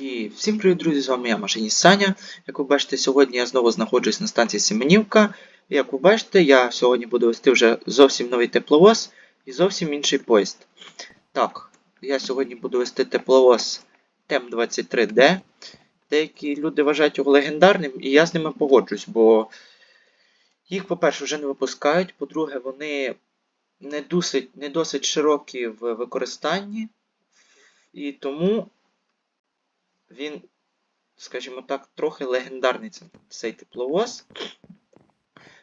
І всім привіт, друзі! З вами я, машиніст Саня. Як ви бачите, сьогодні я знову знаходжусь на станції Семенівка. Як ви бачите, я сьогодні буду вести вже зовсім новий тепловоз і зовсім інший поїзд. Так, я сьогодні буду вести тепловоз ТЕМ-23Д. Деякі люди вважають його легендарним, і я з ними погоджусь, бо їх, по-перше, вже не випускають, по-друге, вони не досить, не досить широкі в використанні. І тому він, скажімо так, трохи легендарний цей- тепловоз.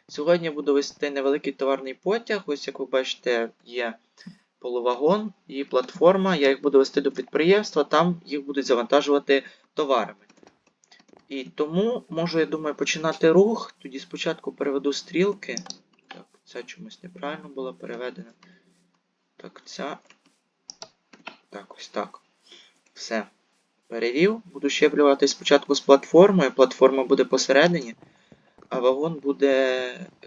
Сьогодні я буду вести невеликий товарний потяг. Ось, як ви бачите, є полувагон і платформа. Я їх буду вести до підприємства, там їх будуть завантажувати товарами. І тому можу, я думаю, починати рух. Тоді спочатку переведу стрілки. Так, ця чомусь неправильно була переведена. Так, ця. Так, ось так. Все. Перевів. Буду щеплювати спочатку з платформою. Платформа буде посередині, а вагон буде.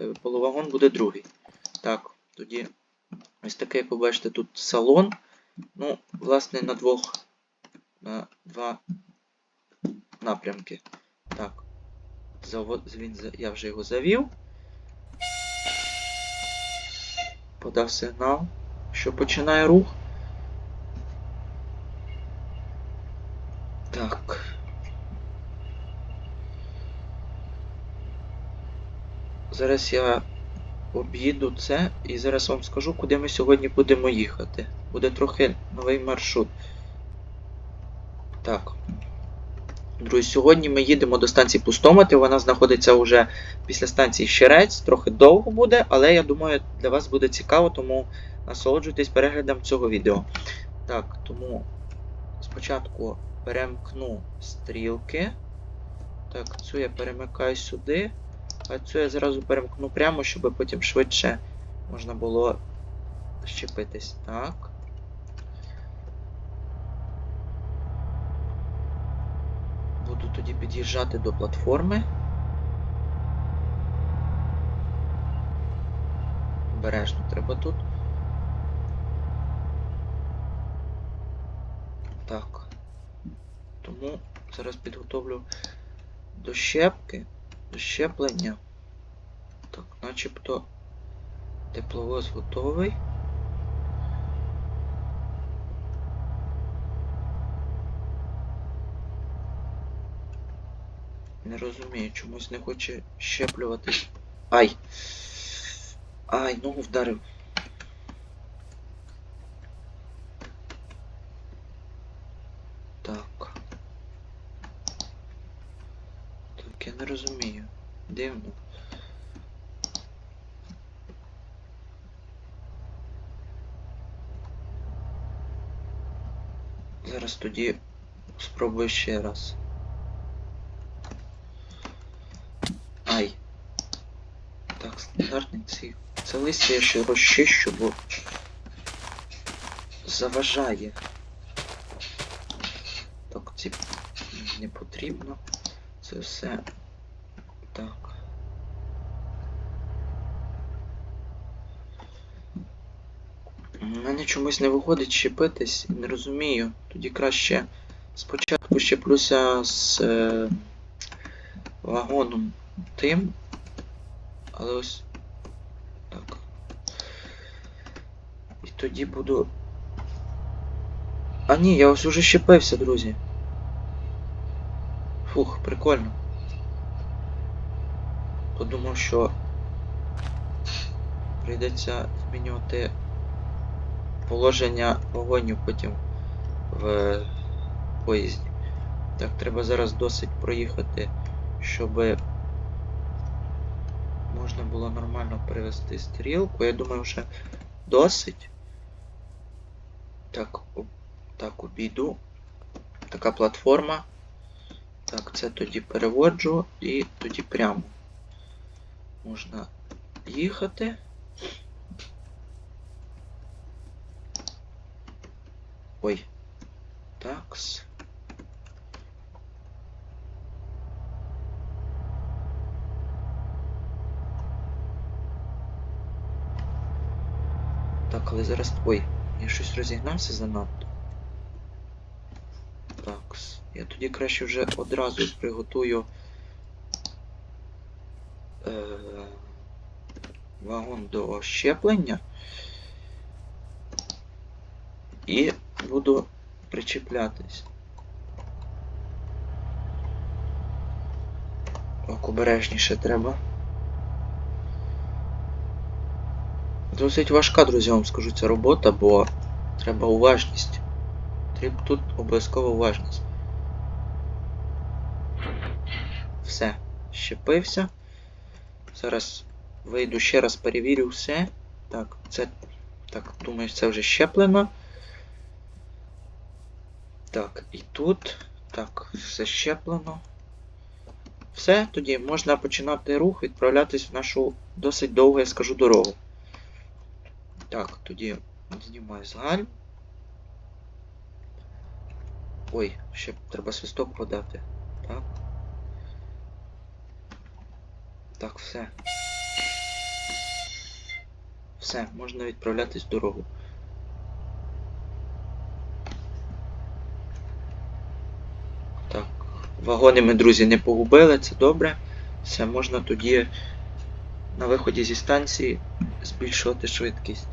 е, Полувагон буде другий. Так, тоді ось такий, як ви бачите, тут салон. Ну, власне, на двох. На два напрямки. Так. Він, я вже його завів. Подав сигнал, що починає рух. Так. Зараз я об'їду це і зараз вам скажу, куди ми сьогодні будемо їхати. Буде трохи новий маршрут. Так. Друзі, сьогодні ми їдемо до станції Пустомати. Вона знаходиться вже після станції Щерець. Трохи довго буде, але я думаю, для вас буде цікаво, тому насолоджуйтесь переглядом цього відео. Так, тому спочатку перемкну стрілки. Так, цю я перемикаю сюди. А цю я зразу перемкну прямо, щоб потім швидше можна було щепитись. Так. Буду тоді під'їжджати до платформи. Обережно треба тут. Так. Тому зараз підготовлю до щепки, щеплення. Так, начебто тепловоз готовий. Не розумію, чомусь не хоче щеплюватись. Ай! Ай, ногу вдарив. Так. Так, я не розумію. Дивно. Зараз тоді спробую ще раз. Ай. Так, стандартний цей. Це листя я ще розчищу, бо заважає. Так, ці не потрібно. Це все. Так. У мене чомусь не виходить щепитись, не розумію. Тоді краще спочатку щеплюся з е, вагоном тим. Але ось. Так. І тоді буду. А ні, я ось уже щепився, друзі. Фух, прикольно. Подумав, що прийдеться змінювати положення вагонів потім в поїзді. Так, треба зараз досить проїхати, щоб можна було нормально перевести стрілку. Я думаю, вже досить. Так, так, обійду. Така платформа. Так, це тоді переводжу і тоді прямо. Можна їхати. Ой. Такс. Так, але зараз. Ой, я щось розігнався занадто. Так, я тоді краще вже одразу приготую е, вагон до щеплення. І буду причіплятись. Так, обережніше треба. Досить важка, друзі, вам скажу, ця робота, бо треба уважність. Треба тут обов'язково уважність. Все, щепився. Зараз вийду ще раз перевірю все. Так, це. Так, думаю, це вже щеплено. Так, і тут. Так, все щеплено. Все, тоді можна починати рух, відправлятись в нашу досить довгу, я скажу, дорогу. Так, тоді знімаю з. Ой, ще треба свисток подати. Так. Так, все. Все, можна відправлятись в дорогу. Вагони ми, друзі, не погубили, це добре. Все, можна тоді на виході зі станції збільшувати швидкість.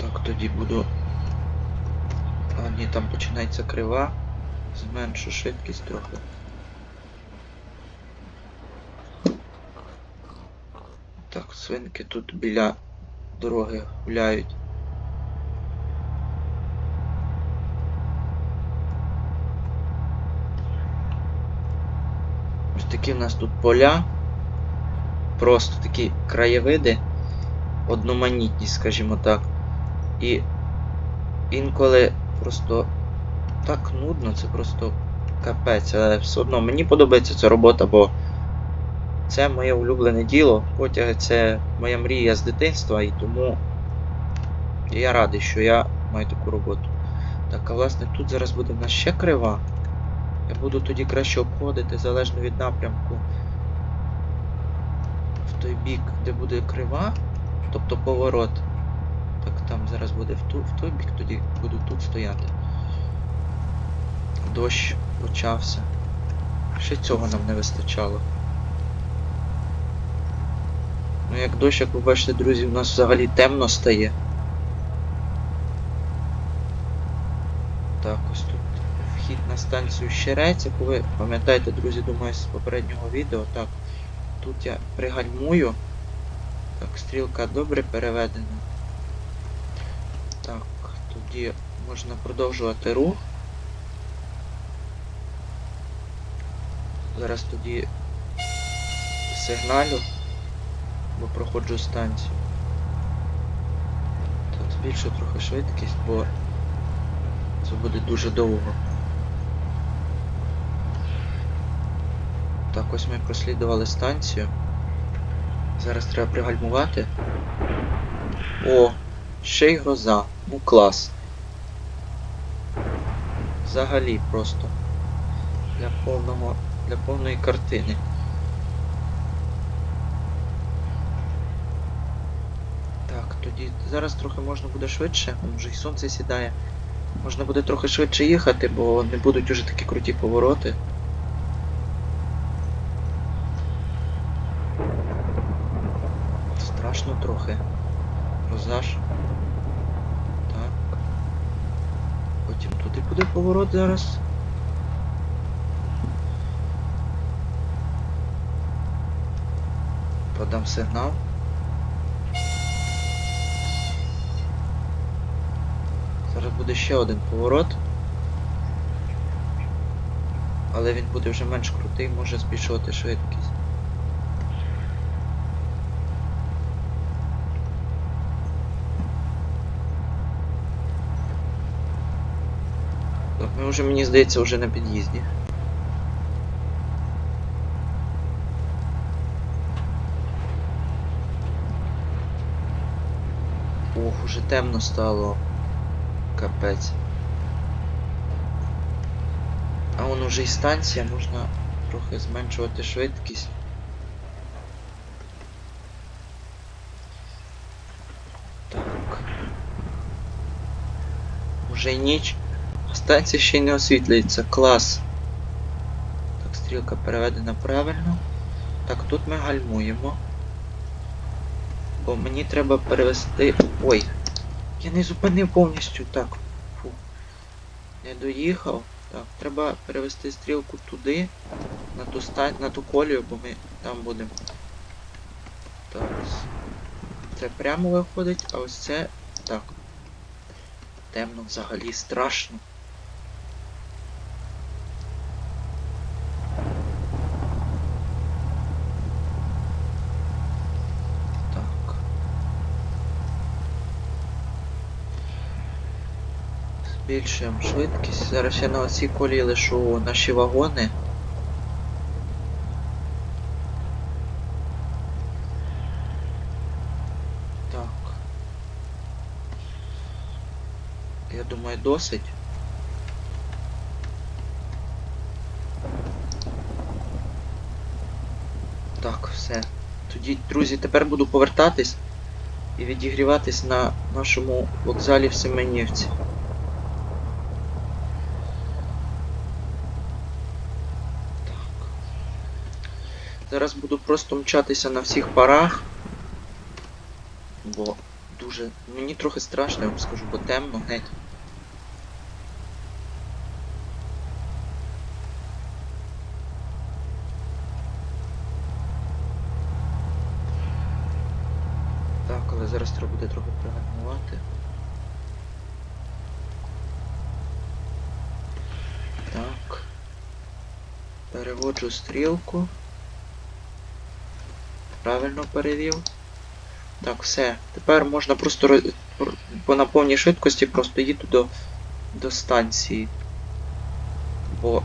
Так, тоді буду. А, ні, там починається крива. Зменшу швидкість трохи. Так, свинки тут біля дороги гуляють. Ось такі в нас тут поля. Просто такі краєвиди. Одноманітні, скажімо так. І інколи просто так нудно, це просто капець. Але все одно мені подобається ця робота, бо це моє улюблене діло. Потяги це моя мрія з дитинства, і тому я радий, що я маю таку роботу. Так, а власне тут зараз буде в нас ще крива. Я буду тоді краще обходити залежно від напрямку в той бік, де буде крива, тобто поворот. Так, там зараз буде в, ту, в той бік, тоді буду тут стояти. Дощ почався. Ще цього нам не вистачало. Ну як дощ, як ви бачите, друзі, у нас взагалі темно стає. Так, ось тут вхід на станцію Щерець, яку ви пам'ятаєте, друзі, думаю, з попереднього відео. Так, тут я пригальмую. Так, стрілка добре переведена. Так, тоді можна продовжувати рух. Зараз тоді сигналю, бо проходжу станцію. Тут збільшу трохи швидкість, бо це буде дуже довго. Так, ось ми прослідували станцію. Зараз треба пригальмувати. О, ще й гроза. Ну клас. Взагалі просто. Для повного. Для повної картини. Так, тоді зараз трохи можна буде швидше, вже й сонце сідає. Можна буде трохи швидше їхати, бо не будуть уже такі круті повороти. Страшно трохи. Розаж. Так. Потім туди буде поворот зараз. Подам сигнал. Зараз буде ще один поворот. Але він буде вже менш крутий, може збільшувати швидкість. Ми вже, мені здається, вже на під'їзді. Ох, уже темно стало. Капець. А вон уже і станція, можна трохи зменшувати швидкість. Так. Вже й ніч. Станція ще й не освітлюється. Клас. Так, стрілка переведена правильно. Так, тут ми гальмуємо. Бо мені треба перевести. Ой! Я не зупинив повністю. Так. Фу. Не доїхав. Так, треба перевести стрілку туди, на ту стань, на ту колію, бо ми там будемо. Так. Це прямо виходить, а ось це так. Темно взагалі страшно. Так. Збільшуємо швидкість. Зараз я на оцій колії лишу наші вагони. Так. Я думаю, досить. Так, все. Тоді, друзі, тепер буду повертатись і відігріватись на нашому вокзалі в Семенівці. Зараз буду просто мчатися на всіх парах. Бо дуже. Мені трохи страшно, я вам скажу, бо темно геть. Так, але зараз треба буде трохи пригальмувати. Так. Переводжу стрілку. Правильно перевів. Так, все. Тепер можна просто роз- по на повній швидкості просто їду до, до станції. Бо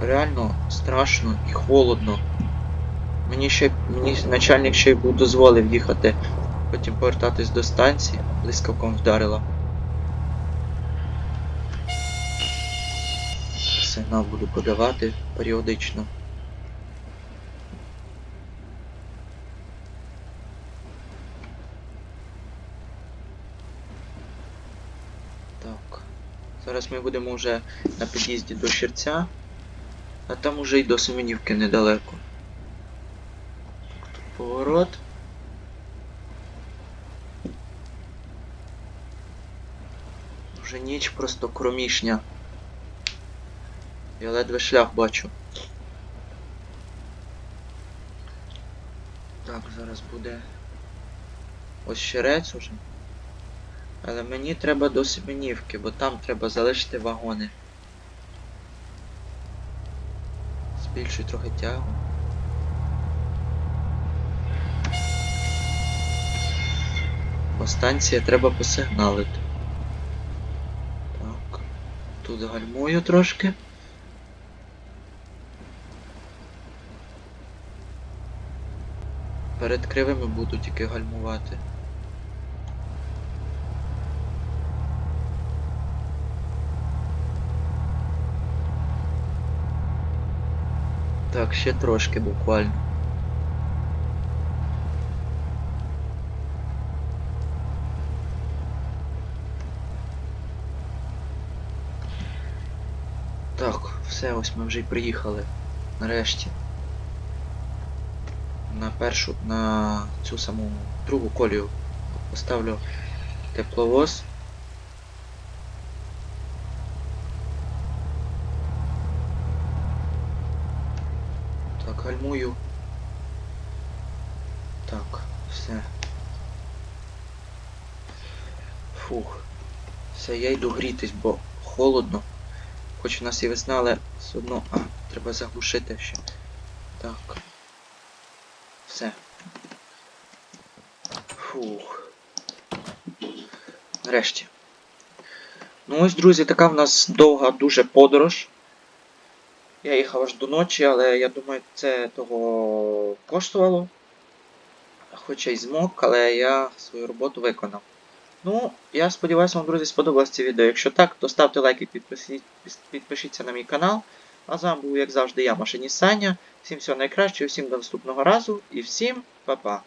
реально страшно і холодно. Мені ще мені начальник ще й був дозволив їхати, потім повертатись до станції, блискавком вдарила. Сигнал буду подавати періодично. Так. Зараз ми будемо вже на під'їзді до Щерця, а там уже й до Семенівки недалеко. Тут поворот. Вже ніч просто кромішня. Я ледве шлях бачу. Так, зараз буде ось щерець уже. Але мені треба до Семенівки, бо там треба залишити вагони. Збільшуй трохи тягу. Бо станція треба посигналити. Так. Тут гальмую трошки. Перед кривими буду тільки гальмувати. Так, ще трошки буквально. Так, все, ось ми вже й приїхали. Нарешті. На першу, на цю саму другу колію поставлю тепловоз. Так, гальмую. Так, все. Фух. Все, я йду грітись, бо холодно. Хоч у нас і весна, але все одно. А, треба заглушити ще. Так. Все. Фух. Нарешті. Ну ось, друзі, така в нас довга дуже подорож. Я їхав аж до ночі, але я думаю, це того коштувало. Хоча й змог, але я свою роботу виконав. Ну, я сподіваюся, вам, друзі, сподобалось це відео. Якщо так, то ставте лайк і підпишіть, підпишіться на мій канал. А з вами був, як завжди, я, Машиніст Саня. Всім всього найкращого, всім до наступного разу і всім па-па.